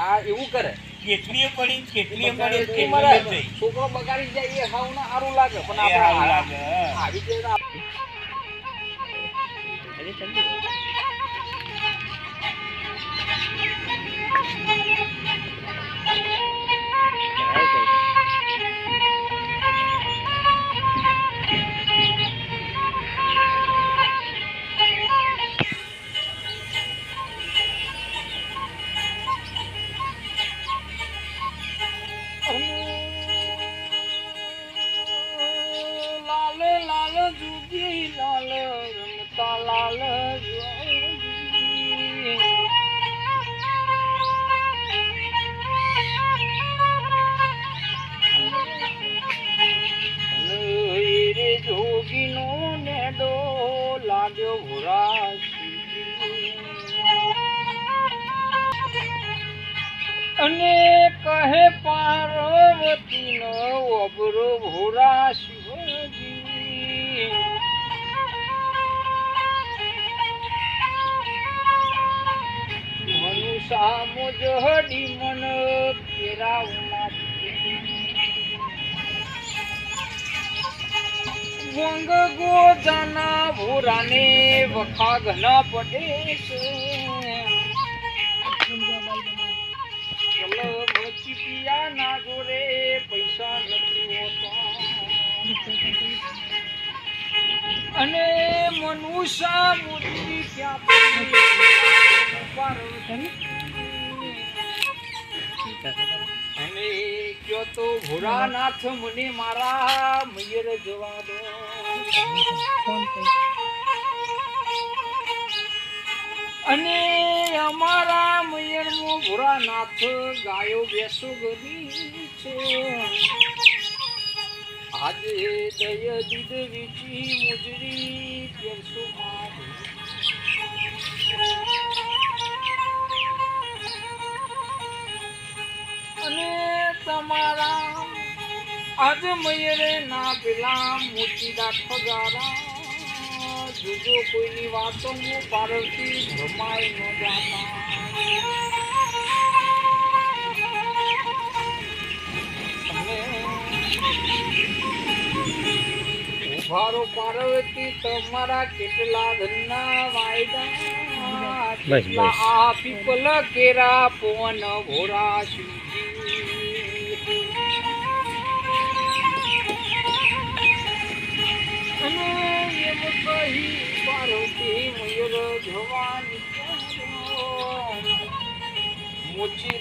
આ એવું કરે. કેટલીએ પડી કેટલીએ પડી કેટલીએ થઈ છોકરો બગાડી જાય એ હાવ ના સારું લાગે પણ આપણે. આવી રીતે અને કહે પાર્વતી નો અબરો ભોરા શિવજી મનુષા મુજ હડી મન કેરાવના વંગ ગોજાના ભોરાને વખા ઘના પડે છે. ના જોડે પૈસા નથી અને મનુષા મૂર્તિ અને કયો તો ભોળાનાથ મને મારા મયર જવા દો. અને અમારા ભોળાનાથ ગાયો બેસુ ગરી છે. આજે દય દૂધ વીચી મુજરી મારી. અને તમારા આજ મયરે ના પેલા મોટી દાખો ગારા જોજો કોઈની વાતો હું પારવતી ભમાય ન જાતા. ઉભારો પાર્વતી તમારા કેટલા ધનના વાયદા? કેટલા. આ પીપલ કેરા પવન શિવજી અને એમ કહી પાર્વતી મયુર જવાની મોચી